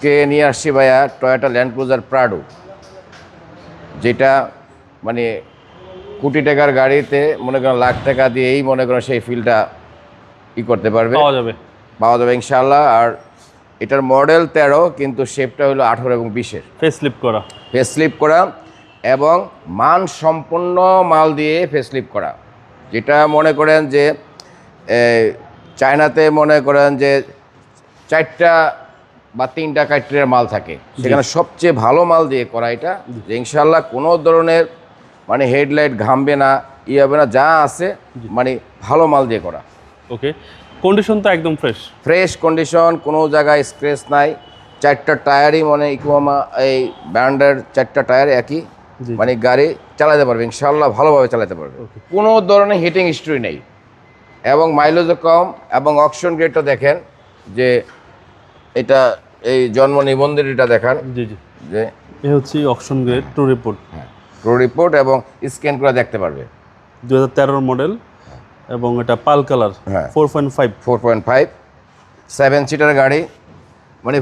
আজকে নিয়ে আসছি ভাইয়া টয়োটা ল্যান্ড ক্রুজার প্রাডো যেটা মানে কোটি টাকার গাড়িতে মনে করেন লাখ টাকা দিয়েই মনে করেন সেই ফিলটা ই করতে পারবে। পাওয়া যাবে। পাওয়া যাবে ইনশাল্লাহ আর এটার মডেল তেরো কিন্তু শেপটা হলো আঠেরো এবং বিশের। ফেস স্লিপ করা। ফেসলিপ করা এবং মান সম্পন্ন মাল দিয়ে ফেসলিপ করা যেটা মনে করেন যে চায়নাতে মনে করেন যে চারটা বা তিনটা কাইট্রের মাল থাকে। সেখানে সবচেয়ে ভালো মাল দিয়ে করা এটা। যে ইনশাল্লাহ কোনো ধরনের মানে হেডলাইট ঘামবে না ই হবে না যা আছে মানে ভালো মাল দিয়ে করা। ওকে কন্ডিশন তো একদম ফ্রেশ ফ্রেশ কন্ডিশন কোনো জায়গায় স্ক্রেচ নাই। চারটা টায়ারই মানে ইকোমা এই ব্র্যান্ডের চারটা টায়ার একই। মানে গাড়ি চালাতে পারবে ইনশাল্লাহ ভালোভাবে চালাতে পারবে। কোনো ধরনের হিটিং হিস্ট্রি নেই। এবং মাইলেজও কম এবং অকশন গ্রেডটা দেখেন যে এটা এই জন্ম নিবন্ধন এটা দেখান। জি জি। যে এ হচ্ছে option grade two report pro report এবং স্ক্যান করে দেখতে পারবে। দু হাজার মডেল এবং এটা পাল কালার হ্যাঁ। Four point five four point five seven seater গাড়ি মানে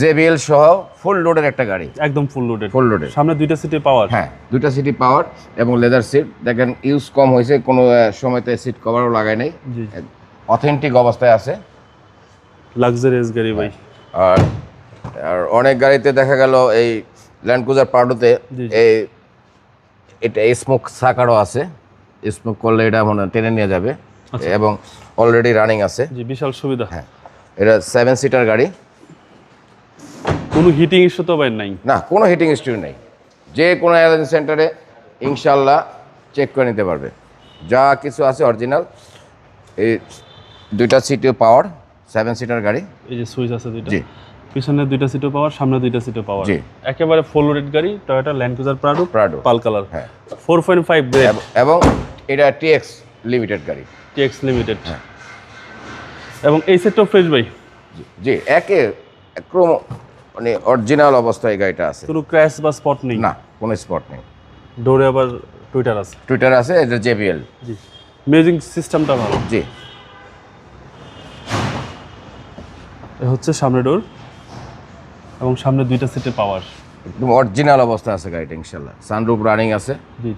জেবিএল সহ ফুল লোডের একটা গাড়ি। একদম ফুল লোডেড ফুল লোডের সামনে দুইটা সিটে পাওয়ার হ্যাঁ দুটা সিটি পাওয়ার এবং লেদার সিট দেখেন ইউজ কম হয়েছে কোনো সময়তে সিট কভারও লাগায় নাই। জি অথেন্টিক অবস্থায় আছে। লাক্সারিয়াস গাড়ি ভাই। আর আর অনেক গাড়িতে দেখা গেল এই ল্যান্ড ক্রুজার পার্ডোতে। এই এটা স্মোক সাকারও আছে। স্মোক করলে এটা মনে টেনে নিয়ে যাবে। আচ্ছা। এবং অলরেডি রানিং আছে। জি বিশাল সুবিধা। হ্যাঁ। এটা সেভেন সিটার গাড়ি। কোনো হিটিং ইস্যু তো ভাই নাই। না কোনো হিটিং স্ট্রি নেই। যে কোনো এয়ারলাইন সেন্টারে ইনশাল্লাহ চেক করে নিতে পারবে। যা কিছু আছে অরিজিনাল এই দুইটা সিটিও পাওয়ার সেভেন সিটার গাড়ি। এই যে সুইচ আছে দুইটা। জি। পিছনে দুইটা সিটও পাওয়ার সামনে দুইটা সিটও পাওয়ার। জি। একেবারে ফুল লোডেড গাড়ি Toyota Land Cruiser Prado Prado। Pearl colour. হ্যাঁ। ফোর পয়েন্ট ফাইভ গ্রেড এব- এটা টিএক্স লিমিটেড গাড়ি। টিএক্স লিমিটেড এবং এই সেটটাও ফ্রেশ ভাই। জি একে একদম মানে অরিজিনাল অবস্থায় গাড়িটা আছে। কোনো ক্র্যাশ বা স্পট নেই। না কোনো স্পট নেই। ডোরে আবার টুইটার আছে। টুইটার আছে এটা জেবিএল জি। মিউজিক সিস্টেমটা ভালো। জি। এ হচ্ছে সামনে ডোর এবং সামনে দুইটা সিটে পাওয়ার একদম অরিজিনাল অবস্থা আছে গাড়িটা ইনশাল্লাহ সানরুফ রানিং আছে। জি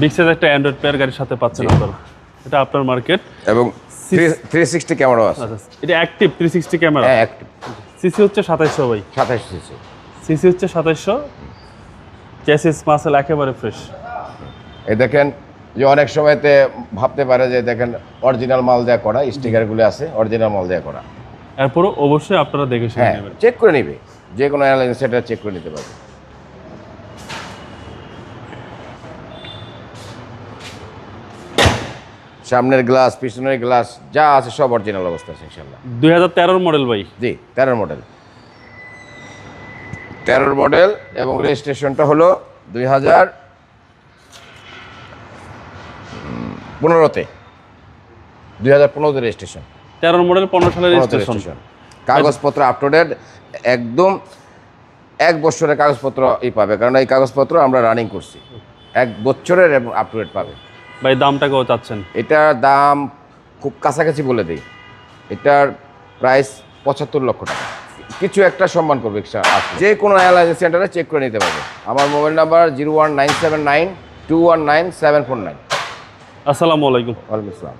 বিগ সাইজ একটা অ্যান্ড্রয়েড প্লেয়ার গাড়ির সাথে পাচ্ছেন আপনারা। এটা আপনার মার্কেট এবং থ্রি সিক্সটি ক্যামেরাও আছে। আচ্ছা এটা অ্যাক্টিভ থ্রি সিক্সটি ক্যামেরা হ্যাঁ অ্যাক্টিভ সিসি হচ্ছে সাতাইশশো ভাই। সাতাশ সিসি সিসি হচ্ছে সাতাইশশো। চেসিস মাসেল একেবারে ফ্রেশ এই দেখেন যে অনেক সময়তে ভাবতে পারে যে দেখেন অরিজিনাল মাল দেয়া করা স্টিকারগুলো আছে অরিজিনাল মাল দেয়া করা। এরপরও অবশ্যই আপনারা দেখে শুনে হ্যাঁ নেবেন। চেক করে নিবে। যে কোনো এয়ারলাইন সেটা চেক করে নিতে পারবে। সামনের গ্লাস পিছনের গ্লাস যা আছে সব অরিজিনাল অবস্থা আছে ইনশাল্লাহ দুই হাজার তেরোর মডেল ভাই। জি তেরোর মডেল তেরোর মডেল এবং রেজিস্ট্রেশনটা হলো দুই হাজার পনেরোতে। দুই হাজার পনেরোতে রেজিস্ট্রেশন তেরোর মডেল পনেরো সালের রেজিস্ট্রেশন কাগজপত্র আপ টু ডেট একদম এক বছরের কাগজপত্র ই পাবে কারণ এই কাগজপত্র আমরা রানিং করছি। এক বছরের আপ টু ডেট পাবে। ভাই দামটা কেউ চাচ্ছেন? এটার দাম খুব কাছাকাছি বলে দিই। এটার প্রাইস পঁচাত্তর লক্ষ টাকা। কিছু একটা সম্মান করবে। যে কোনো এয়ারলাইন সেন্টারে চেক করে নিতে পারবে। আমার mobile number zero one nine seven nine two one nine seven four nine আসসালামু আলাইকুম। ওয়ালাইকুম আসসালাম।